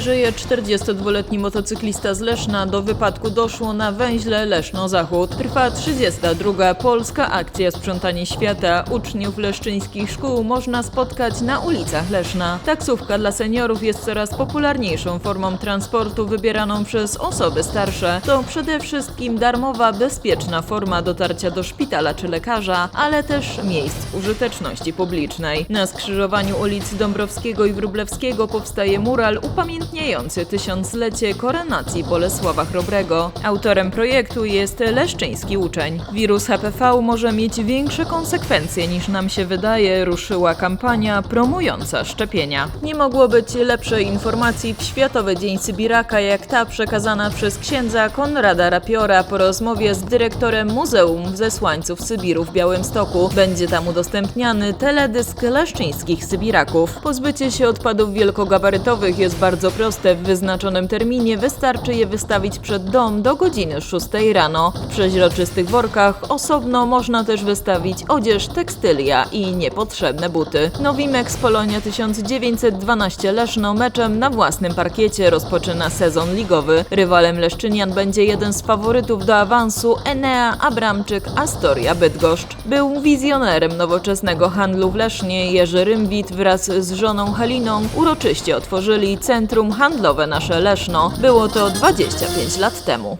Żyje 42-letni motocyklista z Leszna. Do wypadku doszło na węźle Leszno-Zachód. Trwa 32. polska akcja Sprzątanie Świata. Uczniów leszczyńskich szkół można spotkać na ulicach Leszna. Taksówka dla seniorów jest coraz popularniejszą formą transportu wybieraną przez osoby starsze. To przede wszystkim darmowa, bezpieczna forma dotarcia do szpitala czy lekarza, ale też miejsc użyteczności publicznej. Na skrzyżowaniu ulic Dąbrowskiego i Wróblewskiego powstaje mural upamiętniający tysiąclecie koronacji Bolesława Chrobrego. Autorem projektu jest leszczyński uczeń. Wirus HPV może mieć większe konsekwencje niż nam się wydaje, ruszyła kampania promująca szczepienia. Nie mogło być lepszej informacji w Światowy Dzień Sybiraka jak ta przekazana przez księdza Konrada Rapiora po rozmowie z dyrektorem Muzeum Zesłańców Sybiru w Białymstoku. Będzie tam udostępniany teledysk leszczyńskich Sybiraków. Pozbycie się odpadów wielkogabarytowych jest bardzo proste. W wyznaczonym terminie wystarczy je wystawić przed dom do godziny 6 rano. W przeźroczystych workach osobno można też wystawić odzież, tekstylia i niepotrzebne buty. Nowimex Polonia 1912 Leszno meczem na własnym parkiecie rozpoczyna sezon ligowy. Rywalem Leszczynian będzie jeden z faworytów do awansu Enea Abramczyk Astoria Bydgoszcz. Był wizjonerem nowoczesnego handlu w Lesznie. Jerzy Rymwit wraz z żoną Haliną uroczyście otworzyli Centrum Handlowe Nasze Leszno. Było to 25 lat temu.